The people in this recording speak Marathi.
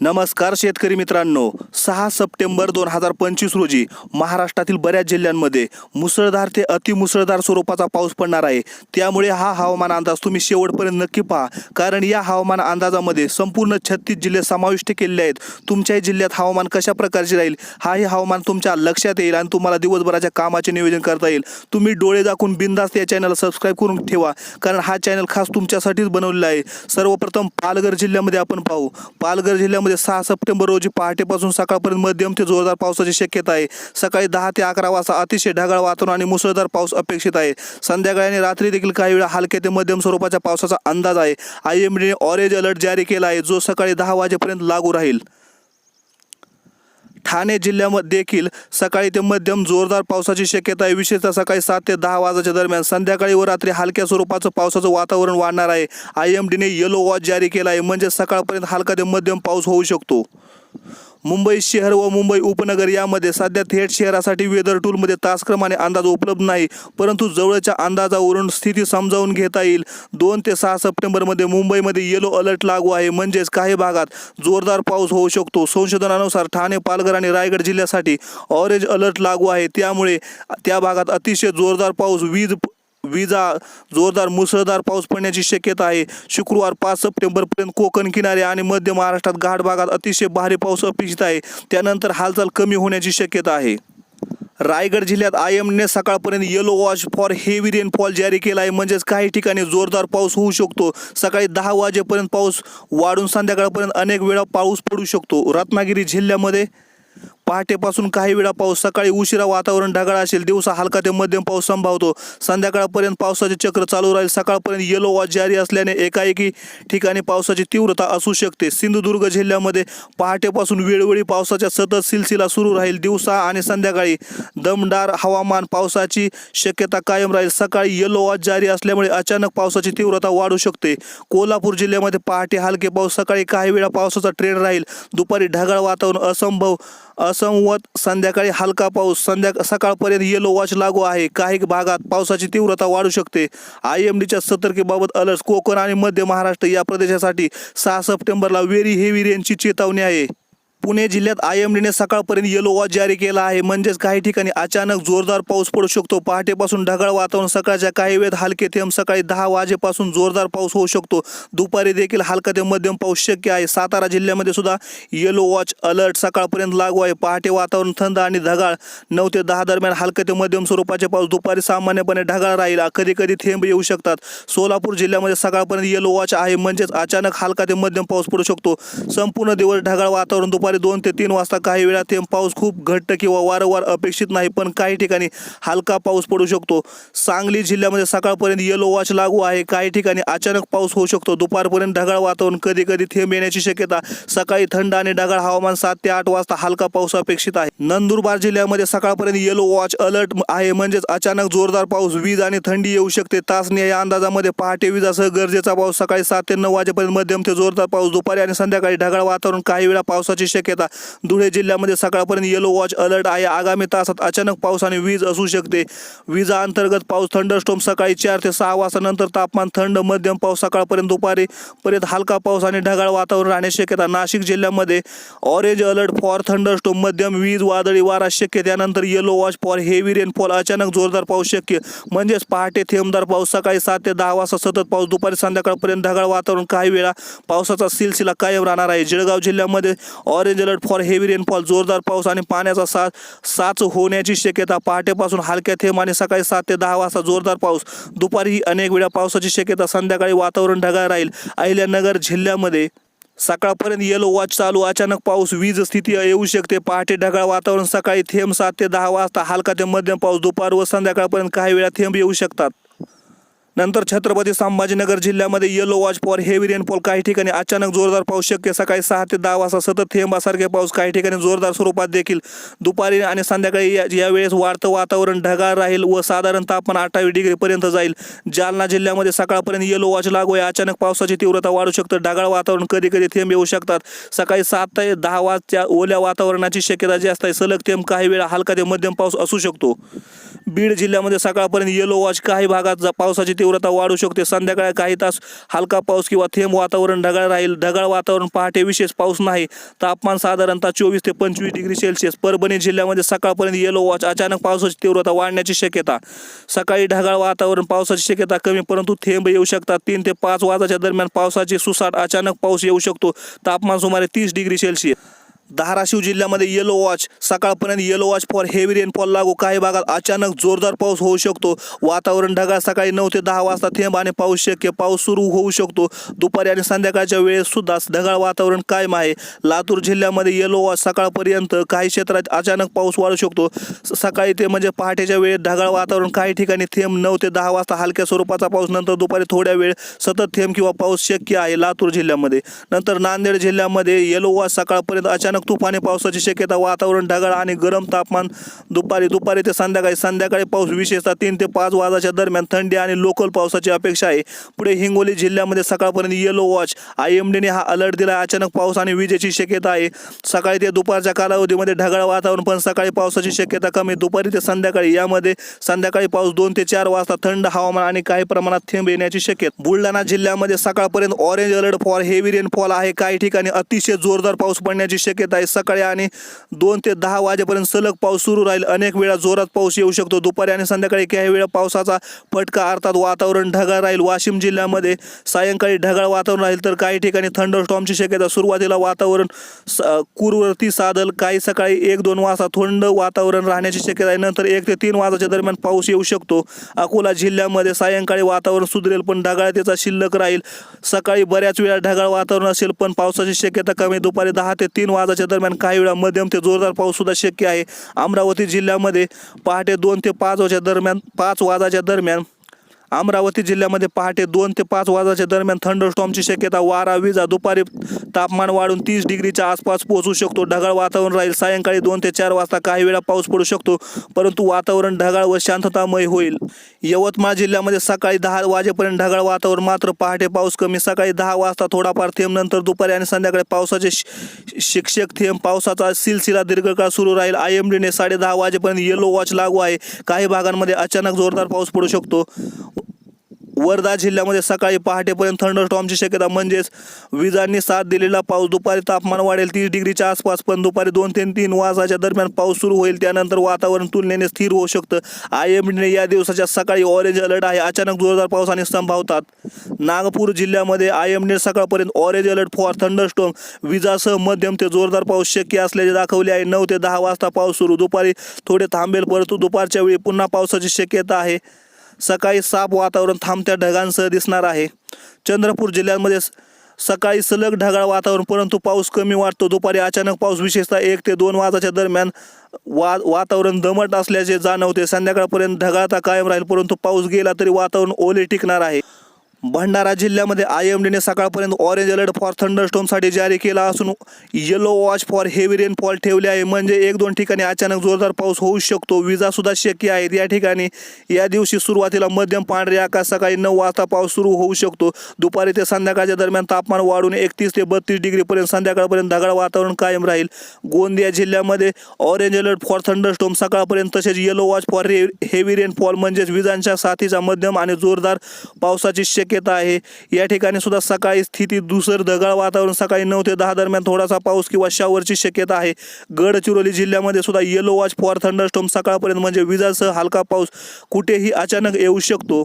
नमस्कार शेतकरी मित्रांनो सहा सप्टेंबर दोन हजार पंचवीस रोजी महाराष्ट्रातील बऱ्याच जिल्ह्यांमध्ये मुसळधार ते अतिमुसळधार स्वरूपाचा पाऊस पडणार आहे. त्यामुळे हा हवामान अंदाज तुम्ही शेवटपर्यंत नक्की पहा. कारण या हवामान अंदाजामध्ये संपूर्ण छत्तीस जिल्हे समाविष्ट केलेले आहेत. तुमच्याही जिल्ह्यात हवामान कशा प्रकारचे राहील हाही हवामान तुमच्या लक्षात येईल आणि तुम्हाला दिवसभराच्या कामाचे नियोजन करता येईल. तुम्ही डोळे दाखवून बिंदास्त या चॅनलला सबस्क्राईब करून ठेवा. कारण हा चॅनल खास तुमच्यासाठीच बनवलेला आहे. सर्वप्रथम पालघर जिल्ह्यामध्ये आपण पाहू. पालघर जिल्ह्यामध्ये सहा सप्टेंबर रोजी पहाटेपासून सकाळपर्यंत मध्यम ते जोरदार पावसाची शक्यता आहे. सकाळी दहा ते अकरा वाजता अतिशय ढगाळ वातावरण आणि मुसळधार पाऊस अपेक्षित आहे. संध्याकाळी आणि रात्री देखील काही वेळा हलक्या ते मध्यम स्वरूपाच्या पावसाचा अंदाज आहे. आय एम डीने ऑरेंज अलर्ट जारी केला आहे जो सकाळी दहा वाजेपर्यंत लागू राहील. ठाणे जिल्ह्यामध्ये देखील सकाळी ते मध्यम जोरदार पावसाची शक्यता आहे. विशेषतः सकाळी सात ते दहा वाजाच्या दरम्यान संध्याकाळी व रात्री हलक्या स्वरूपाचं पावसाचं वातावरण वाढणार आहे. आय एम डीने येलो वॉच जारी केला आहे. म्हणजे सकाळपर्यंत हलका ते मध्यम पाऊस होऊ शकतो. मुंबई शहर व मुंबई उपनगर यामध्ये सध्या थेट शहरासाठी वेदर टूलमध्ये तासक्रमाने अंदाज उपलब्ध नाही परंतु जवळच्या अंदाजावरून स्थिती समजावून घेता येईल. दोन ते सहा सप्टेंबरमध्ये मुंबईमध्ये येलो अलर्ट लागू आहे. म्हणजेच काही भागात जोरदार पाऊस होऊ शकतो. संशोधनानुसार ठाणे पालघर आणि रायगड जिल्ह्यासाठी ऑरेंज अलर्ट लागू आहे. त्यामुळे त्या भागात अतिशय जोरदार पाऊस वीज विजा जोरदार मुसळधार पाऊस पडण्याची शक्यता आहे. शुक्रवार पाच सप्टेंबरपर्यंत कोकण किनारे आणि मध्य महाराष्ट्रात घाट भागात अतिशय भारी पाऊस अपेक्षित आहे. त्यानंतर हालचाल कमी होण्याची शक्यता आहे. रायगड जिल्ह्यात आय एमने सकाळपर्यंत yellow watch for heavy rainfall जारी केला आहे. म्हणजेच काही ठिकाणी जोरदार पाऊस होऊ शकतो. सकाळी दहा वाजेपर्यंत पाऊस वाढून संध्याकाळपर्यंत अनेक वेळा पाऊस पडू शकतो. रत्नागिरी जिल्ह्यामध्ये पहाटेपासून काही वेळा पाऊस सकाळी उशिरा वातावरण ढगाळ असेल दिवसा हलका ते मध्यम पाऊस संभावतो. संध्याकाळपर्यंत पावसाचे चक्र चालू राहील. सकाळपर्यंत येलो वॉच जारी असल्याने एकाएकी ठिकाणी पावसाची तीव्रता असू शकते. सिंधुदुर्ग जिल्ह्यामध्ये पहाटेपासून वेळोवेळी पावसाच्या सतत सिलसिला सुरू राहील. दिवसा आणि संध्याकाळी दमदार हवामान पावसाची शक्यता कायम राहील. सकाळी येलो वॉच जारी असल्यामुळे अचानक पावसाची तीव्रता वाढू शकते. कोल्हापूर जिल्ह्यामध्ये पहाटे हलके पाऊस सकाळी काही वेळा पावसाचा ट्रेंड राहील. दुपारी ढगाळ वातावरण असंभव संवत संध्याकाळी हलका पाऊस संध्या सकाळपर्यंत येलो वॉच लागू आहे. काही भागात पावसाची तीव्रता वाढू शकते. आय एम डीच्या सतर्कीबाबत अलर्ट कोकण आणि मध्य महाराष्ट्र या प्रदेशासाठी सहा सप्टेंबरला व्हेरी हेवी रेनची चेतावणी आहे. पुणे जिल्ह्यात आय एम डीने सकाळपर्यंत येलो वॉच जारी केला आहे. म्हणजेच काही ठिकाणी अचानक जोरदार पाऊस पडू शकतो. पहाटेपासून ढगाळ वातावरण सकाळच्या काही वेळेत हलके थेंब सकाळी दहा वाजेपासून जोरदार पाऊस होऊ शकतो. दुपारी देखील हलका ते मध्यम पाऊस शक्य आहे. सातारा जिल्ह्यामध्ये सुद्धा येलो वॉच अलर्ट सकाळपर्यंत लागू आहे. पहाटे वातावरण थंड आणि ढगाळ. नऊ ते दहा दरम्यान हलके ते मध्यम स्वरूपाचे पाऊस दुपारी सामान्यपणे ढगाळ राहील. कधी कधी थेंब येऊ शकतात. सोलापूर जिल्ह्यामध्ये सकाळपर्यंत येलो वॉच आहे. म्हणजेच अचानक हलका ते मध्यम पाऊस पडू शकतो. संपूर्ण दिवस ढगाळ वातावरण दुपारी दोन ते तीन वाजता काही वेळा थेंब पाऊस खूप घट्ट किंवा वारंवार अपेक्षित नाही पण काही ठिकाणी हलका पाऊस पडू शकतो. सांगली जिल्ह्यामध्ये सकाळपर्यंत येलो वॉच लागू आहे. काही ठिकाणी अचानक पाऊस होऊ शकतो. दुपारपर्यंत ढगाळ वातावरण कधी कधी थेंब येण्याची शक्यता. सकाळी थंड आणि ढगाळ हवामान सात ते आठ वाजता हलका पाऊस अपेक्षित आहे. नंदुरबार जिल्ह्यामध्ये सकाळपर्यंत येलो वॉच अलर्ट आहे. म्हणजेच अचानक जोरदार पाऊस वीज आणि थंडी येऊ शकते. तासने या अंदाजामध्ये पहाटे विजासह गरजेचा पाऊस सकाळी सात ते नऊ वाजेपर्यंत मध्यम ते जोरदार पाऊस दुपारी आणि संध्याकाळी ढगाळ वातावरण काही वेळा पावसाची शक्यता. धुळे जिल्ह्यामध्ये सकाळपर्यंत येलो वॉच अलर्ट आहे. आगामी तासात अचानक पाऊस आणि वीज असू शकते. विजा अंतर्गत पाऊस थंडरस्टोम सकाळी चार ते सहा वाजतानंतर तापमान थंड मध्यम पाऊस सकाळपर्यंत दुपारी पर्यंत हलका पाऊस आणि ढगाळ वातावरण राहण्याची शक्यता. नाशिक जिल्ह्यामध्ये ऑरेंज अलर्ट फॉर थंडरस्टोम मध्यम वीज वादळी वारा शक्य त्यानंतर yellow watch for heavy rainfall अचानक जोरदार पाऊस शक्य. म्हणजेच पहाटे थेंबदार पाऊस सकाळी सात ते दहा वाजता सतत पाऊस दुपारी संध्याकाळपर्यंत ढगाळ वातावरण काही वेळा पावसाचा सिलसिला कायम राहणार आहे. जळगाव जिल्ह्यामध्ये orange alert for heavy rainfall जोरदार पाऊस आणि पाण्याचा साच साच होण्याची शक्यता पहाटेपासून हलक्या थेंब आणि सकाळी सात ते दहा वाजता जोरदार पाऊस. दुपारी अनेक वेळा पावसाची शक्यता संध्याकाळी वातावरण ढगाळ राहील. अहिल्यानगर जिल्ह्यामध्ये सकाळपर्यंत येलो वॉच चालू. अचानक पाऊस वीज स्थिती येऊ शकते. पहाटे ढगाळ वातावरण सकाळी थेंब सात ते दहा वाजता. हलका ते मध्यम पाऊस दुपार व संध्याकाळपर्यंत काही वेळा थेंब येऊ शकतात. नंतर छत्रपती संभाजीनगर जिल्ह्यामध्ये yellow watch for heavy rainfall काही ठिकाणी अचानक जोरदार पाऊस शक्य सकाळी सहा ते दहा वाजता सतत थेंबासारखे पाऊस काही ठिकाणी जोरदार स्वरूपात देखील. दुपारी आणि संध्याकाळी या यावेळेस वाढतं वातावरण ढगाळ राहील व साधारण तापमान अठ्ठावीस डिग्रीपर्यंत जाईल. जालना जिल्ह्यामध्ये सकाळपर्यंत येलो वॉच लागू आहे. अचानक पावसाची तीव्रता वाढू शकतं. ढगाळ वातावरण कधी कधी थेंब येऊ शकतात. सकाळी सात ते दहा वाजच्या ओल्या वातावरणाची शक्यता जास्त आहे. सलग थेंब काही वेळा हलका ते मध्यम पाऊस असू शकतो. बीड जिल्ह्यामध्ये सकाळपर्यंत येलो वॉच काही भागात जा- पावसाची तीव्र तीव्रता वाढू शकते. संध्याकाळी काही तास हलका पाऊस किंवा थेंब वातावरण ढगाळ राहील. ढगाळ वातावरण पहाटे विशेष पाऊस नाही. तापमान साधारणतः चोवीस ते पंचवीस डिग्री सेल्सिअस. परभणी जिल्ह्यामध्ये सकाळपर्यंत येलो वॉच अचानक पावसाची तीव्रता वाढण्याची शक्यता. सकाळी ढगाळ वातावरण पावसाची शक्यता कमी परंतु थेंब येऊ शकतात. तीन ते पाच वाजाच्या दरम्यान पावसाची सुसाट अचानक पाऊस येऊ शकतो. तापमान सुमारे तीस डिग्री सेल्सिअस. धाराशिव जिल्ह्यामध्ये येलो वॉच सकाळपर्यंत yellow watch for heavy rainfall लागू. काही भागात अचानक जोरदार पाऊस होऊ शकतो. वातावरण ढगाळ सकाळी नऊ ते दहा वाजता थेंब आणि पाऊस शक्य पाऊस सुरू होऊ शकतो. दुपारी आणि संध्याकाळच्या वेळेस सुद्धा ढगाळ वातावरण कायम आहे. लातूर जिल्ह्यामध्ये येलो वॉच सकाळपर्यंत काही क्षेत्रात अचानक पाऊस वाढू शकतो. स- सकाळी ते म्हणजे पहाटेच्या वेळेत ढगाळ वातावरण काही ठिकाणी थेंब नऊ ते दहा वाजता हलक्या स्वरूपाचा पाऊस नंतर दुपारी थोड्या वेळ सतत थेंब किंवा पाऊस शक्य आहे लातूर जिल्ह्यामध्ये. नंतर नांदेड जिल्ह्यामध्ये येलो वॉच सकाळपर्यंत अचानक तुफानी पावसाची शक्यता वातावरण ढगाळ आणि गरम तापमान दुपारी दुपारी ते संध्याकाळी संध्याकाळी पाऊस विशेषतः तीन ते पाच वाजाच्या दरम्यान थंडी आणि लोकल पावसाची अपेक्षा आहे. पुढे हिंगोली जिल्ह्यामध्ये सकाळपर्यंत येलो वॉच आय एम डीने हा अलर्ट दिला अचानक पाऊस आणि विजेची शक्यता आहे. सकाळी ते दुपारच्या कालावधीमध्ये ढगाळ वातावरण पण सकाळी पावसाची शक्यता कमी. दुपारी ते संध्याकाळी यामध्ये संध्याकाळी पाऊस दोन ते चार वाजता थंड हवामान आणि काही प्रमाणात थेंब येण्याची शक्यता. बुलढाणा जिल्ह्यामध्ये सकाळपर्यंत orange alert for heavy rainfall आहे. काही ठिकाणी अतिशय जोरदार पाऊस पडण्याची शक्यता आहे. सकाळी आणि दोन ते दहा वाजेपर्यंत सलग पाऊस सुरू राहील. अनेक वेळा जोरात पाऊस येऊ शकतो. दुपारी आणि संध्याकाळी काही वेळा पावसाचा फटका अर्थात वातावरण ढगाळ राहील. वाशिम जिल्ह्यामध्ये सायंकाळी ढगाळ वातावरण राहील. तर काही ठिकाणी थंडरस्टॉर्मची शक्यता सुरुवातीला वातावरण स- साधल. काही सकाळी एक दोन वाजता थंड वातावरण राहण्याची शक्यता आहे. नंतर एक ते तीन वाजाच्या दरम्यान पाऊस येऊ शकतो. अकोला जिल्ह्यामध्ये सायंकाळी वातावरण सुधरेल पण ढगाळतेचा शिल्लक राहील. सकाळी बऱ्याच वेळा ढगाळ वातावरण असेल पण पावसाची शक्यता कमी दुपारी दहा ते तीन वाजाच्या दरम्यान काही वेळा मध्यम ते जोरदार पाऊस सुद्धा शक्य आहे. अमरावती जिल्ह्यामध्ये पहाटे दोन ते पाच वाजच्या दरम्यान पाच वाजाच्या दरम्यान अमरावती जिल्ह्यामध्ये पहाटे दोन ते पाच वाजाच्या दरम्यान थंडरस्टॉर्मची शक्यता वारा विजा दुपारी तापमान वाढून तीस डिग्रीच्या आसपास पोहोचू शकतो. ढगाळ वातावरण राहील. सायंकाळी दोन ते चार वाजता काही वेळा पाऊस पडू शकतो परंतु वातावरण ढगाळ व शांततामय होईल. यवतमाळ जिल्ह्यामध्ये सकाळी दहा वाजेपर्यंत ढगाळ वातावरण मात्र पहाटे पाऊस कमी. सकाळी दहा वाजता थोडाफार थेंब नंतर दुपारी आणि संध्याकाळी पावसाचे शि- शिक्षक थेंब. पावसाचा सिलसिला दीर्घकाळ सुरू राहील. आय एम डीने साडे दहा वाजेपर्यंत येलो वॉच लागू आहे. काही भागांमध्ये अचानक जोरदार पाऊस पडू शकतो. वर्धा जिल्ह्यामध्ये सकाळी पहाटेपर्यंत थंडरस्टॉर्मची शक्यता म्हणजेच विजांनी साथ दिलेला पाऊस. दुपारी तापमान वाढेल तीस डिग्रीच्या आसपास पण दुपारी दोन ते तीन वाजाच्या दरम्यान पाऊस सुरू होईल. त्यानंतर वातावरण तुलनेने स्थिर होऊ शकतं. आय एम डीने या दिवसाच्या सकाळी ऑरेंज अलर्ट आहे. अचानक जोरदार पावसाने संभावतात. नागपूर जिल्ह्यामध्ये आय एम डीने सकाळपर्यंत ऑरेंज अलर्ट फॉर थंडरस्टॉर्म विजासह मध्यम ते जोरदार पाऊस शक्य असल्याचे दाखवले आहे. नऊ ते दहा वाजता पाऊस सुरू. दुपारी थोडे थांबेल परंतु दुपारच्या वेळी पुन्हा पावसाची शक्यता आहे. सकाळी साप वातावरण थांबत्या ढगांसह दिसणार आहे. चंद्रपूर जिल्ह्यामध्ये सकाळी सलग ढगाळ वातावरण परंतु पाऊस कमी वाटतो दुपारी अचानक पाऊस विशेषतः एक ते दोन वाजाच्या दरम्यान वा वातावरण दमट असल्याचे जाणवते. संध्याकाळपर्यंत ढगाळता कायम राहील परंतु पाऊस गेला तरी वातावरण ओले टिकणार आहे. भंडारा जिल्ह्यामध्ये आय एम डीने सकाळपर्यंत ऑरेंज अलर्ट फॉर थंडरस्टोमसाठी जारी केला असून yellow watch for heavy rainfall ठेवले आहे. म्हणजे एक दोन ठिकाणी अचानक जोरदार पाऊस होऊ शकतो. विजासुद्धा शक्य आहेत. या ठिकाणी या दिवशी सुरुवातीला मध्यम पांढरे आकाश सकाळी नऊ वाजता पाऊस सुरू होऊ शकतो. दुपारी ते संध्याकाळच्या दरम्यान तापमान वाढून एकतीस ते बत्तीस डिग्रीपर्यंत संध्याकाळपर्यंत ढगाळ वातावरण कायम राहील. गोंदिया जिल्ह्यामध्ये ऑरेंज अलर्ट फॉर थंडरस्टोम सकाळपर्यंत तसेच yellow watch for heavy rainfall म्हणजेच विजांच्या साथीचा मध्यम आणि जोरदार पावसाची शक्य शक्यता आहे. या ठिकाणी सुद्धा सकाळी स्थिती दुसर ढगाळ वातावरण. सकाळी नऊ ते दहा दरम्यान थोडासा पाऊस किंवा शावरची शक्यता आहे. गडचिरोली जिल्ह्यामध्ये सुद्धा येलो वॉच फॉर थंडरस्टॉम सकाळपर्यंत म्हणजे विजासह हलका पाऊस कुठेही अचानक येऊ शकतो.